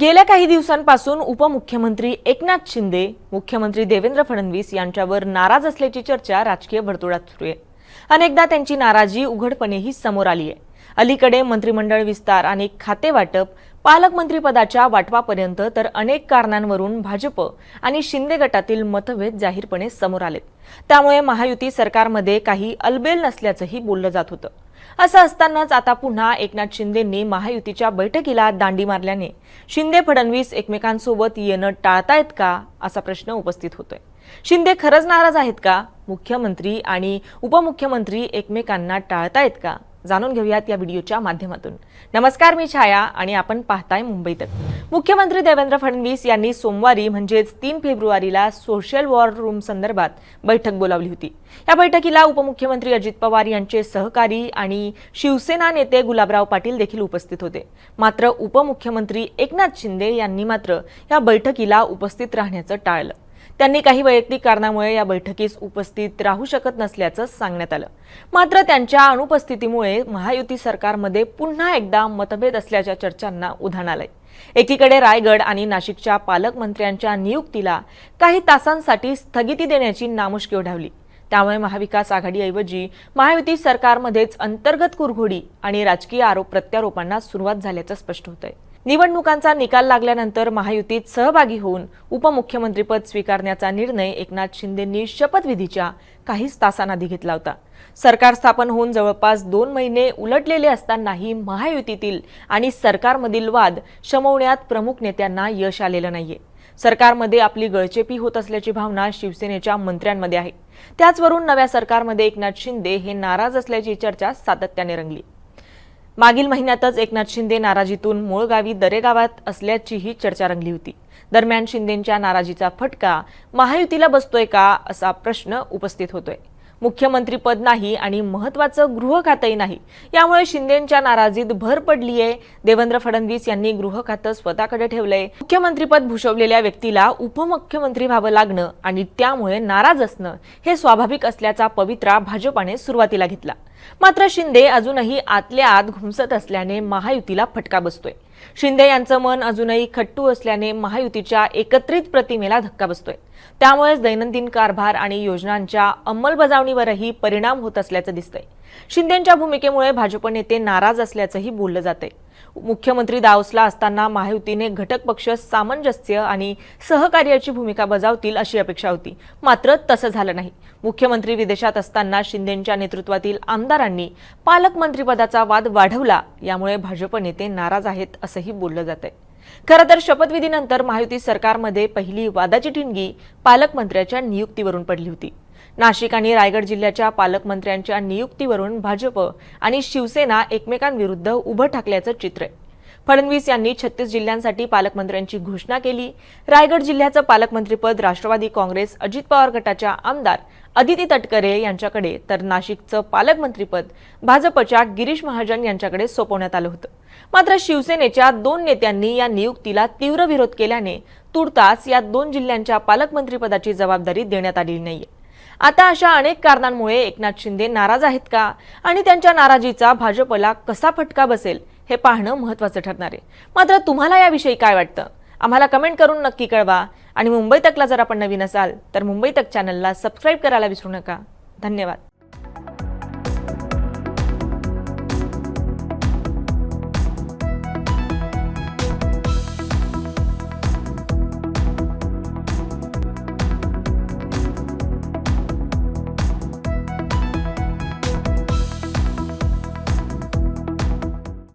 गेल्या काही दिवसांपासून उपमुख्यमंत्री एकनाथ शिंदे मुख्यमंत्री देवेंद्र फडणवीस यांच्यावर नाराज असल्याची चर्चा राजकीय वर्तुळात सुरू आहे. अनेकदा त्यांची नाराजी उघडपणेही समोर आली आहे. अलीकडे मंत्रिमंडळ विस्तार आणि खाते वाटप पालकमंत्रीपदाच्या वाटपापर्यंत तर अनेक कारणांवरून भाजप आणि शिंदे गटातील मतभेद जाहीरपणे समोर आलेत. त्यामुळे महायुती सरकारमध्ये काही अलबेल नसल्याचंही बोललं जात होतं. असं असतानाच आता पुन्हा एकनाथ शिंदेंनी महायुतीच्या बैठकीला दांडी मारल्याने शिंदे फडणवीस एकमेकांसोबत येणं टाळतायत का असा प्रश्न उपस्थित होतोय. शिंदे खरंच नाराज आहेत का? मुख्यमंत्री आणि उपमुख्यमंत्री एकमेकांना टाळतायत का? जाणून घेऊयात या व्हिडिओच्या माध्यमातून. नमस्कार मी छाया आणि आपण पाहताय मुंबई तक मुख्यमंत्री देवेंद्र फडणवीस यांनी सोमवारी म्हणजेच तीन फेब्रुवारीला सोशल वॉर रूम संदर्भात बैठक बोलावली होती. या बैठकीला उपमुख्यमंत्री अजित पवार यांचे सहकारी आणि शिवसेना नेते गुलाबराव पाटील देखील उपस्थित होते. मात्र उपमुख्यमंत्री एकनाथ शिंदे यांनी मात्र या बैठकीला उपस्थित राहण्याचं टाळलं. त्यांनी काही वैयक्तिक कारणामुळे या बैठकीस उपस्थित राहू शकत नसल्याचं सांगण्यात आलं. मात्र त्यांच्या अनुपस्थितीमुळे महायुती सरकारमध्ये पुन्हा एकदा मतभेद असल्याच्या चर्चांना उधाण आलंय. एकीकडे रायगड आणि नाशिकच्या पालकमंत्र्यांच्या नियुक्तीला काही तासांसाठी स्थगिती देण्याची नामुष्की ओढावली. त्यामुळे महाविकास आघाडीऐवजी महायुती सरकारमध्येच अंतर्गत कुरघोडी आणि राजकीय आरोप प्रत्यारोपांना सुरुवात झाल्याचं स्पष्ट होतंय. निवडणुकांचा निकाल लागल्यानंतर महायुतीत सहभागी होऊन उपमुख्यमंत्रीपद स्वीकारण्याचा निर्णय एकनाथ शिंदेंनी शपथविधीच्या काहीच तासांआधी घेतला होता. सरकार स्थापन होऊन जवळपास दोन महिने उलटलेले असतानाही महायुतीतील आणि सरकारमधील वाद शमवण्यात प्रमुख नेत्यांना यश आलेलं नाहीये. सरकारमध्ये आपली गळचेपी होत असल्याची भावना शिवसेनेच्या मंत्र्यांमध्ये आहे. त्याचवरून नव्या सरकारमध्ये एकनाथ शिंदे हे नाराज असल्याची चर्चा सातत्याने रंगली. मागील महिन्यातच एकनाथ शिंदे नाराजीतून मूळ गावी दरेगावात असल्याचीही चर्चा रंगली होती. दरम्यान शिंदेंच्या नाराजीचा फटका महायुतीला बसतोय का असा प्रश्न उपस्थित होतोय. मुख्यमंत्रीपद नाही आणि महत्वाचं गृह खातंही नाही. यामुळे शिंदेच्या नाराजीत भर पडली आहे देवेंद्र फडणवीस यांनी गृह खातं स्वतःकडे ठेवलंय. मुख्यमंत्रीपद भूषवलेल्या व्यक्तीला उपमुख्यमंत्री व्हावं लागणं आणि त्यामुळे नाराज असणं हे स्वाभाविक असल्याचा पवित्रा भाजपाने सुरुवातीला घेतला. मात्र शिंदे अजूनही आतल्या आत घुमसत असल्याने महायुतीला फटका बसतोय. शिंदे यांचं मन अजूनही खट्टू असल्याने महायुतीच्या एकत्रित प्रतिमेला धक्का बसतोय. त्यामुळेच दैनंदिन कारभार आणि योजनांच्या अंमलबजावणीवरही परिणाम होत असल्याचं दिसतंय. शिंदेंच्या भूमिकेमुळे भाजप नेते नाराज असल्याचंही बोललं जातंय. मुख्यमंत्री दावसला असताना महायुतीने घटक पक्ष सामंजस्य आणि सहकार्याची भूमिका बजावतील अशी अपेक्षा होती. मात्र तसं झालं नाही. मुख्यमंत्री विदेशात असताना शिंदेंच्या नेतृत्वातील आमदारांनी पालकमंत्रीपदाचा वाद वाढवला यामुळे भाजप नेते नाराज आहेत असंही बोललं जात आहे खरं तर शपथविधीनंतर महायुती सरकारमध्ये पहिली वादाची ठिणगी पालकमंत्र्याच्या नियुक्तीवरून पडली होती. नाशिक आणि रायगड जिल्ह्याच्या पालकमंत्र्यांच्या नियुक्तीवरून भाजप आणि शिवसेना एकमेकांविरुद्ध उभं ठाकल्याचं चित्र आहे. फडणवीस यांनी छत्तीस जिल्ह्यांसाठी पालकमंत्र्यांची घोषणा केली. रायगड जिल्ह्याचं पालकमंत्रीपद राष्ट्रवादी काँग्रेस अजित पवार गटाच्या आमदार अदिती तटकरे यांच्याकडे तर नाशिकचं पालकमंत्रीपद भाजपच्या गिरीश महाजन यांच्याकडे सोपवण्यात आलं होतं. मात्र शिवसेनेच्या दोन नेत्यांनी या नियुक्तीला तीव्र विरोध केल्याने तुर्तास या दोन जिल्ह्यांच्या पालकमंत्रीपदाची जबाबदारी देण्यात आलेली नाहीये. आता अशा अनेक कारणांमुळे एकनाथ शिंदे नाराज आहेत का? आणि त्यांच्या नाराजीचा भाजपला कसा फटका बसेल? हे पाहणं महत्वाचं ठरणार आहे. मात्र तुम्हाला याविषयी काय वाटतं? आम्हाला कमेंट करून नक्की कळवा. आणि मुंबई तकला जर आपण नवीन असाल तर मुंबई तक चॅनलला सबस्क्राईब करायला विसरू नका. धन्यवाद.